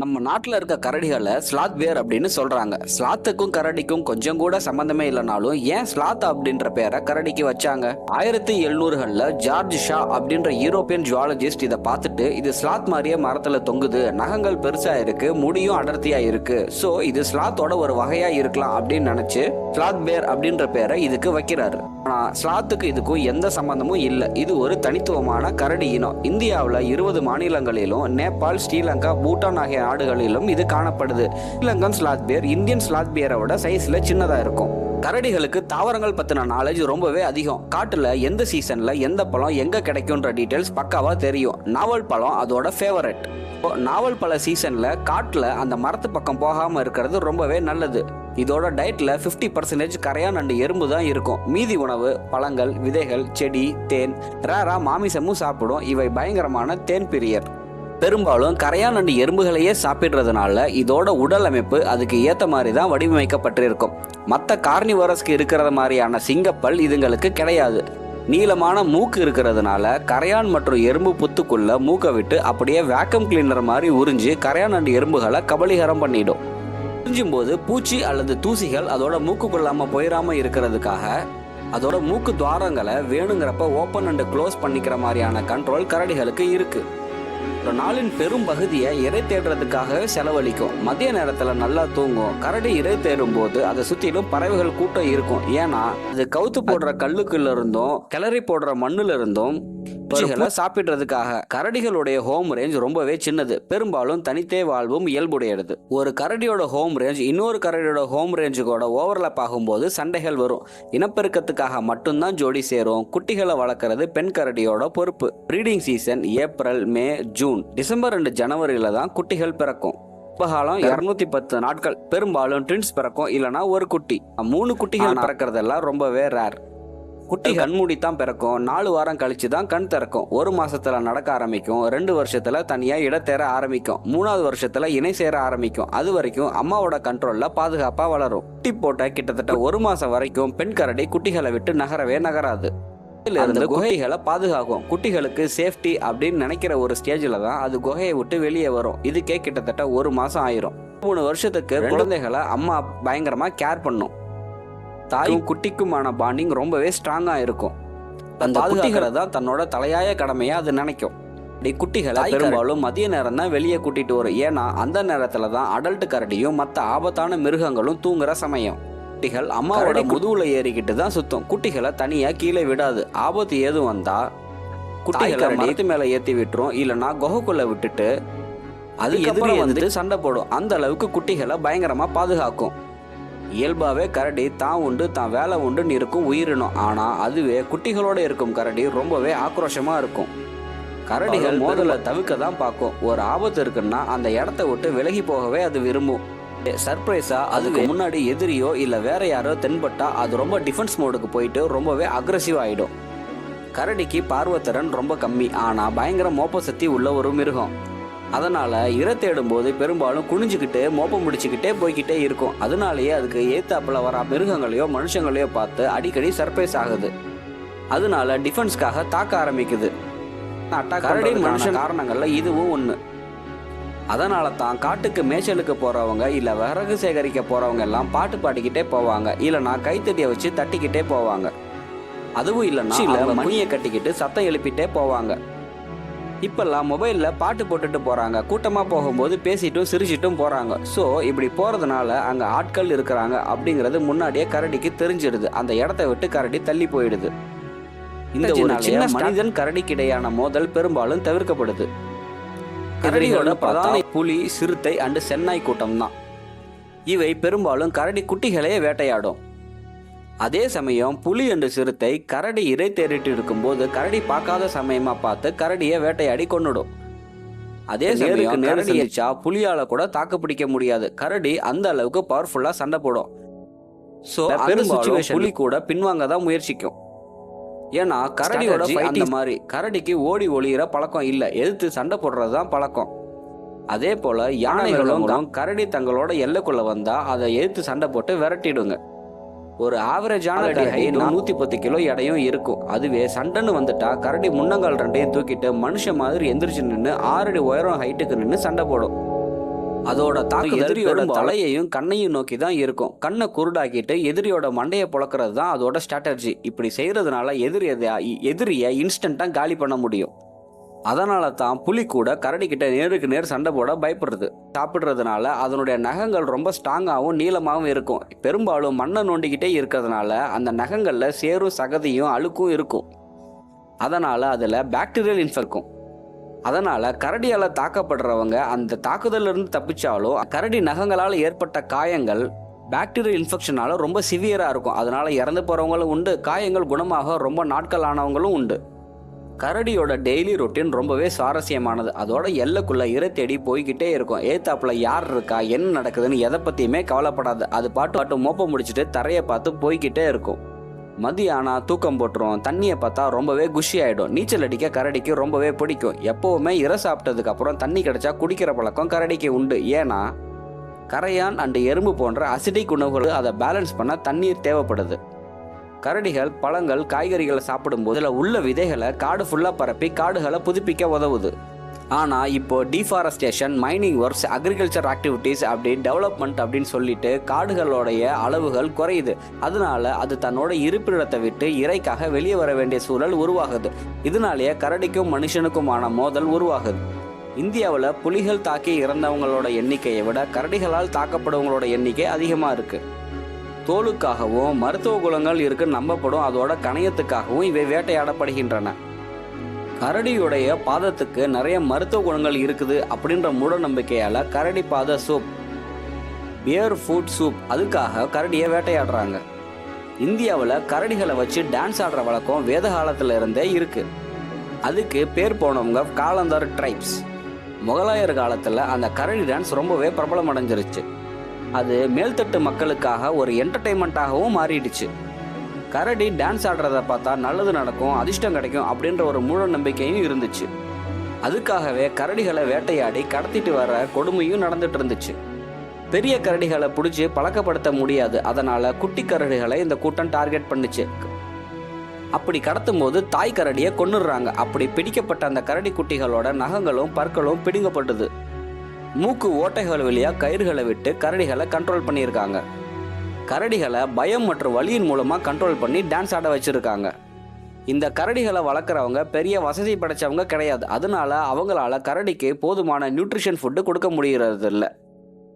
நம்ம நாட்டில் இருக்க கரடிகளை ஸ்லாத் பேர் அப்படின்னு சொல்கிறாங்க ஸ்லாத்துக்கும் கரடிக்கும் கொஞ்சம் கூட சம்மந்தமே இல்லைனாலும் ஏன் ஸ்லாத் அப்படின்ற பேரை கரடிக்கு வச்சாங்க? ஆயிரத்தி எழுநூறுகளில் ஜார்ஜ் ஷா அப்படின்ற யூரோப்பியன் ஜுவாலஜிஸ்ட் இதை பார்த்துட்டு இது ஸ்லாத் மாதிரியே மரத்தில் தொங்குது நகங்கள் பெருசாக இருக்கு முடியும் அடர்த்தியாக இருக்கு. ஸோ இது ஸ்லாத்தோட ஒரு வகையாக இருக்கலாம் அப்படின்னு நினச்சி ஸ்லாத் பேர் அப்படின்ற பேரை இதுக்கு வைக்கிறாரு. ஆனால் ஸ்லாத்துக்கு இதுக்கும் எந்த சம்பந்தமும் இல்லை. இது ஒரு தனித்துவமான கரடி இனம். இந்தியாவில் இருபது மாநிலங்களிலும் நேபாள் ஸ்ரீலங்கா பூட்டான் ஆகிய நாடுகளிலும் இது காணப்படுது. Sri Lankan sloth bear Indian sloth பியரோட சைஸில் சைஸ்ல சின்னதா இருக்கும். கரடிகளுக்கு தாவரங்கள் பத்தின நாலேஜ் ரொம்பவே அதிகம். காட்டுல எந்த சீசன்ல எந்த பழம் எங்க கிடைக்கும்ன்ற டீடைல்ஸ் பக்காவா தெரியும். நாவல் பழம் அதோட ஃபேவரட் நாவல் பழ சீசன்ல காட்டுல அந்த மரத்து பக்கம் போகாம இருக்கிறது ரொம்பவே நல்லது. இதோட டயட்ல 50% பர்சன்டேஜ் கரையான் அண்டு எறும்பு தான் இருக்கும். மீதி உணவு பழங்கள் விதைகள் செடி தேன் ரேரா மாமிசமும் சாப்பிடும். இவை பயங்கரமான தேன் பிரியர். பெரும்பாலும் கரையான் அண்டு எறும்புகளையே சாப்பிடுறதுனால இதோட உடல் அமைப்பு அதுக்கு ஏற்ற மாதிரி தான் வடிவமைக்கப்பட்டிருக்கும். மற்ற கார்னிவரஸ்க்கு இருக்கிற மாதிரியான சிங்கப்பல் இதுங்களுக்கு கிடையாது. நீளமான மூக்கு இருக்கிறதுனால கரையான் மற்றும் எறும்பு புத்துக்குள்ள மூக்கை விட்டு அப்படியே வேக்கம் கிளீனர் மாதிரி உறிஞ்சு கரையான் அண்டு எறும்புகளை கபலீகரம் பண்ணிடும். உறிஞ்சும் போது பூச்சி அல்லது தூசிகள் அதோட மூக்கு கொள்ளாமல் போயிடாம இருக்கிறதுக்காக அதோட மூக்கு துவாரங்களை வேணுங்கிறப்ப ஓப்பன் அண்ட் க்ளோஸ் பண்ணிக்கிற மாதிரியான கண்ட்ரோல் கரடிகளுக்கு இருக்குது ஒரு நாளின் பெரும் பகுதியை இறை தேடுறதுக்காக செலவழிக்கும். மதிய நேரத்துல நல்லா தூங்கும். கரடி இறை தேடும் போது அதை சுத்திலும் பறவைகள் கூட்டம் இருக்கும். ஏன்னா அது கவுத்து போடுற கல்லுக்குள்ள இருந்தும் கிளறி போடுற மண்ணுல இருந்தும் பூச்சிகளை சாப்பிடுறதுக்காக. கரடிகளுடைய ஹோம் ரேஞ்ச் ரொம்பவே சின்னது. பெரும்பாலும் தனித்தே வாழ்வும் இயல்புடையது. ஒரு கரடியோட ஹோம் ரேஞ்ச் இன்னொரு கரடியோட ஹோம் ரேஞ்சுக்கூட ஓவர்லாப் ஆகும்போது சண்டைகள் வரும். இனப்பெருக்கத்துக்காக மட்டும்தான் ஜோடி சேரும். குட்டிகளை வளர்க்கறது பெண் கரடியோட பொறுப்பு. Breeding season April May June December ரெண்டு ஜனவரியில தான் குட்டிகள் பிறக்கும். காலம் இருநூத்தி பத்து நாட்கள். பெரும்பாலும் ட்வின்ஸ் பிறக்கும் இல்லனா ஒரு குட்டி. மூணு குட்டிகள் பிறக்கிறதெல்லாம் ரொம்பவே ரேர் குட்டி கண்மூடி தான் பிறக்கும். நாலு வாரம் கழிச்சு தான் கண் திறக்கும். ஒரு மாசத்துல நடக்க ஆரம்பிக்கும். ரெண்டு வருஷத்துல தனியா இடத்தேற ஆரம்பிக்கும். மூணாவது வருஷத்துல இணை சேர ஆரம்பிக்கும். அது வரைக்கும் அம்மாவோட கண்ட்ரோல்ல பாதுகாப்பா வளரும். குட்டி போட்ட கிட்டத்தட்ட ஒரு மாசம் வரைக்கும் பெண் கரடி குட்டிகளை விட்டு நகரவே நகராது. இருந்து குகைகளை பாதுகாக்கும். குட்டிகளுக்கு சேஃப்டி அப்படின்னு நினைக்கிற ஒரு ஸ்டேஜில் தான் அது குகையை விட்டு வெளியே வரும். இதுக்கே கிட்டத்தட்ட ஒரு மாசம் ஆயிரும். மூணு வருஷத்துக்கு குழந்தைகளை அம்மா பயங்கரமா கேர் பண்ணும். தாயும் குட்டிக்குமான பாண்டிங் ரொம்பவே ஸ்ட்ராங்கா இருக்கும். அந்த குட்டிகளை தான் தன்னோட தலையாய கடமையா அது நினைக்கும். இப்படி குட்டிகளை பெரும்பாலும் மதிய நேரம் தான் வெளியே கூட்டிட்டு வரும். ஏன்னா அந்த நேரத்துல தான் அடல்ட் கரடியும் மற்ற ஆபத்தான மிருகங்களும் தூங்குற சமயம். குட்டிகள் அம்மாவோட முதுகுல ஏறிக்கிட்டு தான் சுத்தும். குட்டிகளை தனியா கீழே விடாது. ஆபத்து ஏதும் வந்தா குட்டிகளை மரத்து மேல ஏத்தி விட்டுரும். இல்லைன்னா குகைக்குள்ள விட்டுட்டு அது எதிரி வந்துட்டு சண்டை போடும். அந்த அளவுக்கு குட்டிகளை பயங்கரமா பாதுகாக்கும். இயல்பாவே கரடி தான் உண்டு தான் வேலை உண்டுன்னு இருக்கும் உயிரினம். ஆனா அதுவே குட்டிகளோட இருக்கும் கரடி ரொம்பவே ஆக்ரோஷமா இருக்கும். கரடிகள் மோதலை தவிர்க்க தான் பார்க்கும். ஒரு ஆபத்து இருக்குன்னா அந்த இடத்த விட்டு விலகி போகவே அது விரும்பும். சர்ப்ரைஸா? அதுக்கு முன்னாடி எதிரியோ இல்ல வேற யாரோ தென்பட்டா அது ரொம்ப டிஃபென்ஸ் மோடுக்கு போயிட்டு ரொம்பவே அக்ரஸிவ் ஆயிடும். கரடிக்கு பார்வத்திறன் ரொம்ப கம்மி. ஆனா பயங்கர மோப்ப சக்தி உள்ள ஒரு மிருகம். அதனால இரை தேடும் போது பெரும்பாலும் குனிஞ்சுக்கிட்டு மோப்பம் முடிச்சுக்கிட்டே போய்கிட்டே இருக்கும். அதனாலேயே அதுக்கு ஏத்தாப்புல வர மிருகங்களையோ மனுஷங்களையோ பார்த்து அடிக்கடி சர்ப்ரைஸ் ஆகுது. அதனால டிஃபென்ஸ்க்காக தாக்க ஆரம்பிக்குது. கரடி மனுஷன் காரணங்கள்ல இதுவும் ஒன்று அதனால தான் காட்டுக்கு மேய்ச்சலுக்கு போறவங்க இல்ல விறகு சேகரிக்க போறவங்க எல்லாம் பாட்டு பாடிக்கிட்டே போவாங்க. இல்லைன்னா கைத்தடியை வச்சு தட்டிக்கிட்டே போவாங்க. அதுவும் இல்லைன்னா இல்ல மணியை கட்டிக்கிட்டு சத்தம் எழுப்பிட்டே போவாங்க. இப்பெல்லாம் மொபைல்ல பாட்டு போட்டுட்டு போறாங்க. கூட்டமா போகும்போது பேசிட்டும் சிரிச்சிட்டும் போறாங்க. ஸோ இப்படி போறதுனால அங்க ஆட்கள் இருக்கிறாங்க அப்படிங்கிறது முன்னாடியே கரடிக்கு தெரிஞ்சிடுது அந்த இடத்த விட்டு கரடி தள்ளி போயிடுது. இந்த ஒரு சின்ன மனிதன் கரடிக்கிடையான மோதல் பெரும்பாலும் தவிர்க்கப்படுது. கரடியோட பிரதான புலி சிறுத்தை அண்டு சென்னாய் கூட்டம் தான் இவை பெரும்பாலும் கரடி குட்டிகளையே வேட்டையாடும். அதே சமயம் புலி என்று சிறுத்தை கரடி இறை தேடிட்டு இருக்கும்போது கரடி பார்க்காத சமயமா பார்த்து கரடியை வேட்டையாடி கொன்னுடும். அதே சமயம் கரடி அடிச்சா புலியால கூட தாக்கு பிடிக்க முடியாது. கரடி அந்த அளவுக்கு பவர்ஃபுல்லா சண்டை போடும். ஸோ பெரும் புலி கூட பின்வாங்க தான் முயற்சிக்கும். ஏன்னா கரடியோட இந்த மாதிரி கரடிக்கு ஓடி ஒளியிற பழக்கம் இல்லை. எதிர்த்து சண்டை போடுறது தான் பழக்கம். அதே போல யானைகளும் கரடி தங்களோட எல்லைக்குள்ள வந்தா அதை எதிர்த்து சண்டை போட்டு விரட்டிடுங்க. ஒரு ஆவரேஜான கரடி நூத்தி பத்து கிலோ எடையும் இருக்கும். அதுவே சண்டைன்னு வந்துட்டா கரடி முன்னங்கால் ரெண்டையும் தூக்கிட்டு மனுஷன் மாதிரி எந்திரிச்சு நின்று ஆறடி உயரம் ஹைட்டுக்கு நின்று சண்டை போடும். அதோட தாக்கு எதிரியோட தலையையும் கண்ணையும் நோக்கி தான் இருக்கும். கண்ணை குருடாக்கிட்டு எதிரியோட மண்டையை புழக்கிறது தான் அதோட ஸ்ட்ராட்டஜி இப்படி செய்யறதுனால எதிரி எதிரியை இன்ஸ்டண்ட்டாக காலி பண்ண முடியும். அதனால தான் புலி கூட கரடிக்கிட்ட நேருக்கு நேர் சண்டை போட பயப்படுறது. சாப்பிட்றதுனால அதனுடைய நகங்கள் ரொம்ப ஸ்ட்ராங்காகவும் நீளமாகவும் இருக்கும். பெரும்பாலும் மண்ணை நோண்டிக்கிட்டே இருக்கிறதுனால அந்த நகங்களில் சேரும் சகதியும் அழுக்கும் இருக்கும். அதனால் அதில் பாக்டீரியல் இன்ஃபெக்ட் இருக்கும். அதனால் கரடியால் தாக்கப்படுறவங்க அந்த தாக்குதலிருந்து தப்பிச்சாலும் கரடி நகங்களால் ஏற்பட்ட காயங்கள் பாக்டீரியல் இன்ஃபெக்ஷனால ரொம்ப சிவியராக இருக்கும். அதனால் இறந்து போகிறவங்களும் உண்டு. காயங்கள் குணமாக ரொம்ப நாட்கள் ஆனவங்களும் உண்டு. கரடியோட டெய்லி ரொட்டீன் ரொம்பவே சுவாரஸ்யமானது. அதோட எல்லைக்குள்ள இறை தேடி போய்கிட்டே இருக்கும். ஏத்தாப்புல யார் இருக்கா என்ன நடக்குதுன்னு எதை பற்றியுமே கவலைப்படாது. அது பாட்டு பாட்டு மோப்ப முடிச்சுட்டு தரையை பார்த்து போய்கிட்டே இருக்கும். மதியானம் தூக்கம் போட்டுரும். தண்ணியை பார்த்தா ரொம்பவே குஷி ஆகிடும் நீச்சல் அடிக்க கரடிக்கு ரொம்பவே பிடிக்கும். எப்போவுமே இறை சாப்பிட்டதுக்கு அப்புறம் தண்ணி கிடைச்சா குடிக்கிற பழக்கம் கரடிக்கு உண்டு. ஏன்னா கரையான் அண்டு எறும்பு போன்ற அசிடிக் உணவுகள் அதை பேலன்ஸ் பண்ண தண்ணீர் தேவைப்படுது. கரடிகள் பழங்கள் காய்கறிகளை சாப்பிடும்போது இதில் உள்ள விதைகளை காடு ஃபுல்லாக பரப்பி காடுகளை புதுப்பிக்க உதவுது. ஆனால் இப்போ deforestation mining works agriculture activities அப்படி டெவலப்மெண்ட் அப்படின்னு சொல்லிட்டு காடுகளுடைய அளவுகள் குறையுது. அதனால அது தன்னோட இருப்பிடத்தை விட்டு இறைக்காக வெளியே வர வேண்டிய சூழல் உருவாகுது. இதனாலேயே கரடிக்கும் மனுஷனுக்குமான மோதல் உருவாகுது. இந்தியாவில் புலிகள் தாக்கி இறந்தவங்களோட எண்ணிக்கையை விட கரடிகளால் தாக்கப்படுவங்களோட எண்ணிக்கை அதிகமாக இருக்குது தோலுக்காகவும் மருத்துவ குணங்கள் இருக்கு நம்பப்படும். அதோட கணையத்துக்காகவும் இவை வேட்டையாடப்படுகின்றன. கரடியுடைய பாதத்துக்கு நிறைய மருத்துவ குணங்கள் இருக்குது அப்படின்ற மூட நம்பிக்கையால கரடி பாத சூப் பியர் ஃபுட் சூப் அதுக்காக கரடியை வேட்டையாடுறாங்க. இந்தியாவில் கரடிகளை வச்சு டான்ஸ் ஆடுற வழக்கம் வேத காலத்துல இருந்தே இருக்கு. அதுக்கு பேர் போனவங்க காலந்தர் ட்ரைப்ஸ் முகலாயர் காலத்தில் அந்த கரடி டான்ஸ் ரொம்பவே பிரபலம் அடைஞ்சிருச்சு அது மேல்தட்டு மக்களுக்காக ஒரு என்டர்டைன்மெண்ட்டாகவும் மாறிடுச்சு. கரடி டான்ஸ் ஆடுறத பார்த்தா நல்லது நடக்கும் அதிர்ஷ்டம் கிடைக்கும் அப்படின்ற ஒரு மூட நம்பிக்கையும் இருந்துச்சு. அதுக்காகவே கரடிகளை வேட்டையாடி கடத்திட்டு வர கொடுமையும் நடந்துட்டு இருந்துச்சு. பெரிய கரடிகளை பிடிச்சி பழக்கப்படுத்த முடியாது. அதனால குட்டி கரடிகளை இந்த கூட்டம் டார்கெட் பண்ணுச்சு. அப்படி கடத்தும் போது தாய் கரடியை கொன்னுடுறாங்க. அப்படி பிடிக்கப்பட்ட அந்த கரடி குட்டிகளோட நகங்களும் பற்களும் பிடுங்கப்பட்டது. மூக்கு ஓட்டைகள் வழியாக கயிறுகளை விட்டு கரடிகளை கண்ட்ரோல் பண்ணியிருக்காங்க. கரடிகளை பயம் மற்றும் வலியின் மூலமாக கண்ட்ரோல் பண்ணி டான்ஸ் ஆட வச்சுருக்காங்க. இந்த கரடிகளை வளர்க்குறவங்க பெரிய வசதி படைச்சவங்க கிடையாது. அதனால அவங்களால கரடிக்கு போதுமான நியூட்ரிஷன் ஃபுட்டு கொடுக்க முடிகிறது இல்லை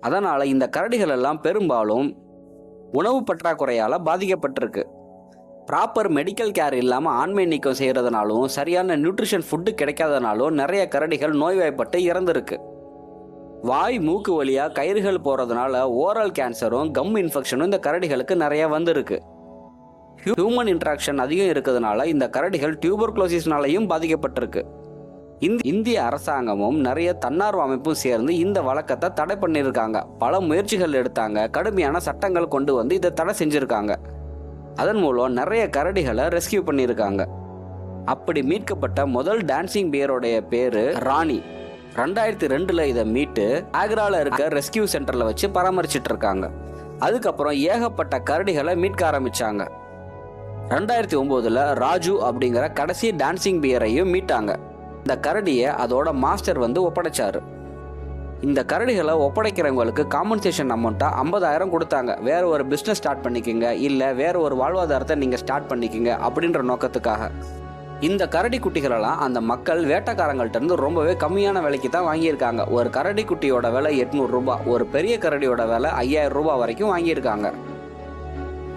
அதனால் இந்த கரடிகள் எல்லாம் பெரும்பாலும் உணவு பற்றாக்குறையால் பாதிக்கப்பட்டிருக்கு. ப்ராப்பர் மெடிக்கல் கேர் இல்லாமல் ஆண்மை நீக்கம் செய்கிறதுனாலும் சரியான நியூட்ரிஷன் ஃபுட்டு கிடைக்காதனாலும் நிறைய கரடிகள் நோய்வாய்ப்பட்டு இறந்துருக்கு. வாய் மூக்கு வழியாக கயிறுகள் போகிறதுனால ஓரல் கேன்சரும் கம் இன்ஃபெக்ஷனும் இந்த கரடிகளுக்கு நிறைய வந்திருக்கு. ஹியூமன் இன்ட்ராக்ஷன் அதிகம் இருக்கிறதுனால இந்த கரடிகள் டியூபர்குலோசிஸ்னாலையும் பாதிக்கப்பட்டிருக்கு. இந்திய அரசாங்கமும் நிறைய தன்னார்வ அமைப்பும் சேர்ந்து இந்த வழக்கத்தை தடை பண்ணியிருக்காங்க. பல முயற்சிகள் எடுத்தாங்க. கடுமையான சட்டங்கள் கொண்டு வந்து இதை தடை செஞ்சுருக்காங்க. அதன் மூலம் நிறைய கரடிகளை ரெஸ்கியூ பண்ணியிருக்காங்க. அப்படி மீட்கப்பட்ட முதல் டான்சிங் பியரோடைய பேரு ராணி. ரெண்டாயிரத்தி ரெண்டில் இதை மீட்டு ஆக்ராவில் இருக்க ரெஸ்கியூ சென்டரில் வச்சு பராமரிச்சிட்டு இருக்காங்க அதுக்கப்புறம் ஏகப்பட்ட கரடிகளை மீட்க ஆரம்பிச்சாங்க. ரெண்டாயிரத்தி ஒம்போதில் ராஜு அப்படிங்கிற கடைசி டான்சிங் பியரையும் மீட்டாங்க. இந்த கரடியை அதோட மாஸ்டர் வந்து ஒப்படைச்சாரு. இந்த கரடிகளை ஒப்படைக்கிறவங்களுக்கு காம்பன்சேஷன் அமௌண்ட்டாக ஐம்பதாயிரம் கொடுத்தாங்க. வேற ஒரு பிஸ்னஸ் ஸ்டார்ட் பண்ணிக்கோங்க இல்லை வேற ஒரு வாழ்வாதாரத்தை நீங்கள் ஸ்டார்ட் பண்ணிக்கோங்க அப்படின்ற நோக்கத்துக்காக. இந்த கரடி குட்டிகளெல்லாம் அந்த மக்கள் வேட்டைக்காரங்கள்ட்ட இருந்து ரொம்பவே கம்மியான விலைக்கு தான் வாங்கியிருக்காங்க. ஒரு கரடி குட்டியோட விலை எட்நூறுரூபா ஒரு பெரிய கரடியோட விலை ஐயாயிரம் ரூபாய் வரைக்கும் வாங்கியிருக்காங்க.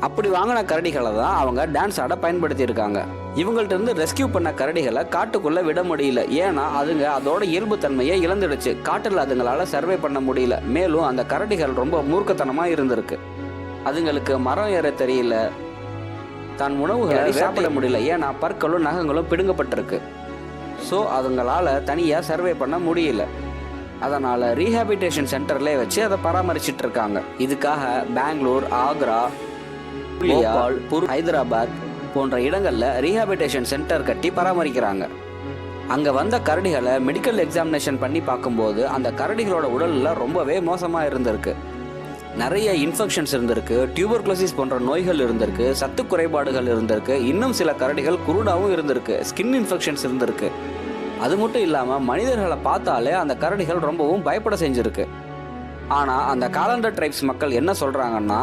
அப்படி வாங்கின கரடிகளை தான் அவங்க டான்ஸ் ஆட பயன்படுத்தியிருக்காங்க. இவங்கள்ட்ட இருந்து ரெஸ்கியூ பண்ண கரடிகளை காட்டுக்குள்ள விட முடியல. ஏன்னா அதுங்க அதோட இயல்புத்தன்மையை இழந்துடுச்சு. காட்டில் அதுங்களால சர்வே பண்ண முடியல. மேலும் அந்த கரடிகள் ரொம்ப மூர்க்கத்தனமா இருந்திருக்கு. அதுங்களுக்கு மரம் ஏற தெரியல. தன் உணவுகளை சாப்பிட முடியல. ஏன்னா பற்களும் நகங்களும் பிடுங்கப்பட்டிருக்கு. ஸோ அதுங்களால தனியாக சர்வே பண்ண முடியல. அதனால் ரீஹாபிட்டேஷன் சென்டர்லேயே வச்சு அதை பராமரிச்சிட்டு இருக்காங்க இதுக்காக பெங்களூர் ஆக்ரா போபால் புர் ஹைதராபாத் போன்ற இடங்களில் ரீஹாபிட்டேஷன் சென்டர் கட்டி பராமரிக்கிறாங்க. அங்கே வந்த கரடிகளை மெடிக்கல் எக்ஸாமினேஷன் பண்ணி பார்க்கும்போது அந்த கரடிகளோட உடலில் ரொம்பவே மோசமாக இருந்திருக்கு. நிறைய இன்ஃபெக்ஷன்ஸ் இருந்திருக்கு டியூபர்குலோசிஸ் போன்ற நோய்கள் இருந்திருக்கு சத்து குறைபாடுகள் இருந்திருக்கு இன்னும் சில கரடிகள் குருடாவும் இருந்திருக்கு ஸ்கின் இன்ஃபெக்ஷன்ஸ் இருந்திருக்கு. அது மட்டும் இல்லாமல் மனிதர்களை பார்த்தாலே அந்த கரடிகள் ரொம்பவும் பயப்பட செஞ்சிருக்கு. ஆனால் அந்த காலண்டர் ட்ரைப்ஸ் மக்கள் என்ன சொல்கிறாங்கன்னா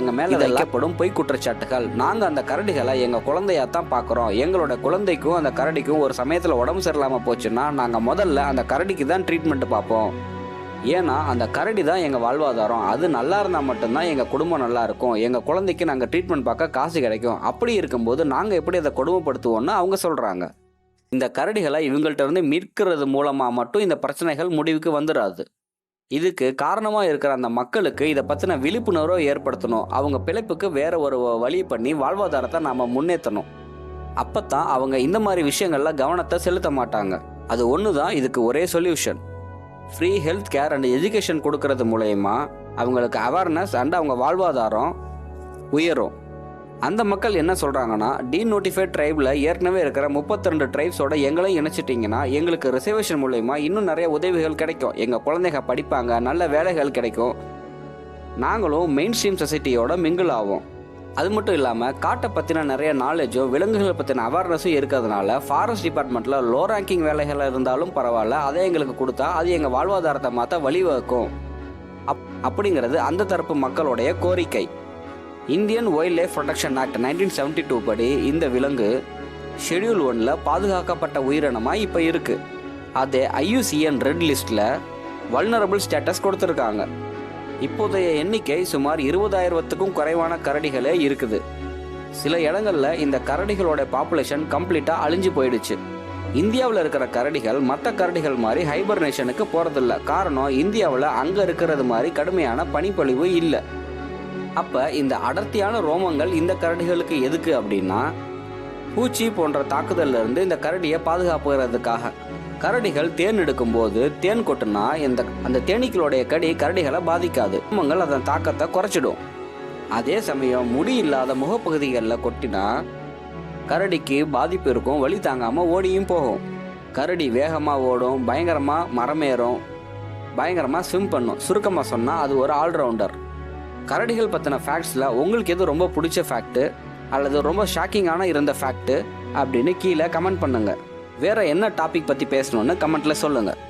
எங்க மேல வைக்கப்படும் பொய் குற்றச்சாட்டுகள். நாங்க அந்த கரடிகளை எங்க குழந்தையா தான் பாக்குறோம் எங்களோட குழந்தைக்கும் அந்த கரடிக்கும் ஒரு சமயத்துல உடம்பு சரியில்லாம போச்சுன்னா நாங்க முதல்ல அந்த கரடிக்கு தான் ட்ரீட்மெண்ட் பார்ப்போம். ஏன்னா அந்த கரடி தான் எங்கள் வாழ்வாதாரம். அது நல்லா இருந்தால் மட்டும்தான் எங்கள் குடும்பம் நல்லா இருக்கும். எங்கள் குழந்தைக்கு நாங்கள் ட்ரீட்மெண்ட் பார்க்க காசு கிடைக்கும். அப்படி இருக்கும்போது நாங்கள் எப்படி அதை கொடுமைப்படுத்துவோம்னு அவங்க சொல்கிறாங்க இந்த கரடிகளை இவங்கள்ட்ட இருந்து மீட்கிறது மூலமாக மட்டும் இந்த பிரச்சனைகள் முடிவுக்கு வந்துடாது இதுக்கு காரணமாக இருக்கிற அந்த மக்களுக்கு இதை பற்றின விழிப்புணர்வை ஏற்படுத்தணும். அவங்க பிழைப்புக்கு வேற ஒரு வழி பண்ணி வாழ்வாதாரத்தை நாம் முன்னேற்றணும் அப்போ தான் அவங்க இந்த மாதிரி விஷயங்களில் கவனத்தை செலுத்த மாட்டாங்க. அது ஒன்று தான் இதுக்கு ஒரே solution free health care and education கொடுக்கறது மூலயமா அவங்களுக்கு அவேர்னஸ் அண்ட் அவங்க வாழ்வாதாரம் உயரும். அந்த மக்கள் என்ன சொல்கிறாங்கன்னா டீநோட்டிஃபைட் ட்ரைபில் ஏற்கனவே இருக்கிற 32 ரெண்டு ட்ரைப்ஸோட எங்களையும் இணைச்சிட்டிங்கன்னா எங்களுக்கு ரிசர்வேஷன் மூலயமா இன்னும் நிறைய உதவிகள் கிடைக்கும். எங்கள் குழந்தைங்க படிப்பாங்க நல்ல வேலைகள் கிடைக்கும். நாங்களும் மெயின் ஸ்ட்ரீம் சொசைட்டியோட மிங்கிள் ஆவோம். அது மட்டும் இல்லாமல் காட்டை பற்றின நிறைய நாலேஜும் விலங்குகளை பற்றின அவேர்னஸும் இருக்கிறதுனால ஃபாரஸ்ட் டிபார்ட்மெண்ட்டில் லோ ரேங்கிங் வேலைகள் இருந்தாலும் பரவாயில்ல அதை எங்களுக்கு கொடுத்தா அது எங்கள் வாழ்வாதாரத்தை மாற்ற வழிவகுக்கும். அப் அப்படிங்கிறது அந்த தரப்பு மக்களுடைய கோரிக்கை. Indian wild life protection act nineteen seventy two படி இந்த விலங்கு ஷெட்யூல் ஒன்ல பாதுகாக்கப்பட்ட உயிரினமாக இப்போ இருக்குது அதே ஐயூசிஎன் ரெட் லிஸ்ட்டில் வல்னரபிள் ஸ்டேட்டஸ் கொடுத்துருக்காங்க. இப்போதைய எண்ணிக்கை சுமார் இருபதாயிரத்துக்கும் குறைவான கரடிகளே இருக்குது. சில இடங்கள்ல இந்த கரடிகளோட பாப்புலேஷன் கம்ப்ளீட்டாக அழிஞ்சு போயிடுச்சு. இந்தியாவில் இருக்கிற கரடிகள் மற்ற கரடிகள் மாதிரி ஹைபர்னேஷனுக்கு போகிறதில்ல காரணம் இந்தியாவில் அங்கே இருக்கிறது மாதிரி கடுமையான பனிப்பொழிவு இல்லை. அப்போ இந்த அடர்த்தியான ரோமங்கள் இந்த கரடிகளுக்கு எதுக்கு அப்படின்னா பூச்சி போன்ற தாக்குதல்ல இருந்து இந்த கரடியை பாதுகாப்புகிறதுக்காக. கரடிகள் தேன் எடுக்கும்போது தேன் கொட்டுனா இந்த அந்த தேனீக்களுடைய கடி கரடிகளை பாதிக்காது. குடும்பங்கள் அதன் தாக்கத்தை குறைச்சிடும். அதே சமயம் முடி இல்லாத முகப்பகுதிகளில் கொட்டினா கரடிக்கு பாதிப்பு இருக்கும் வழி தாங்காமல் ஓடியும் போகும். கரடி வேகமாக ஓடும் பயங்கரமாக மரமேறும் பயங்கரமாக ஸ்விம் பண்ணும். சுருக்கமாக சொன்னால் அது ஒரு ஆல்ரவுண்டர் கரடிகள் பற்றின ஃபேக்ட்ஸில் உங்களுக்கு எது ரொம்ப பிடிச்ச ஃபேக்ட்டு அல்லது ரொம்ப ஷாக்கிங்கான இருந்த ஃபேக்ட்டு அப்படின்னு கீழே கமெண்ட் பண்ணுங்கள் வேற என்ன டாபிக் பற்றி பேசணும்னு கமெண்ட்டில் சொல்லுங்கள்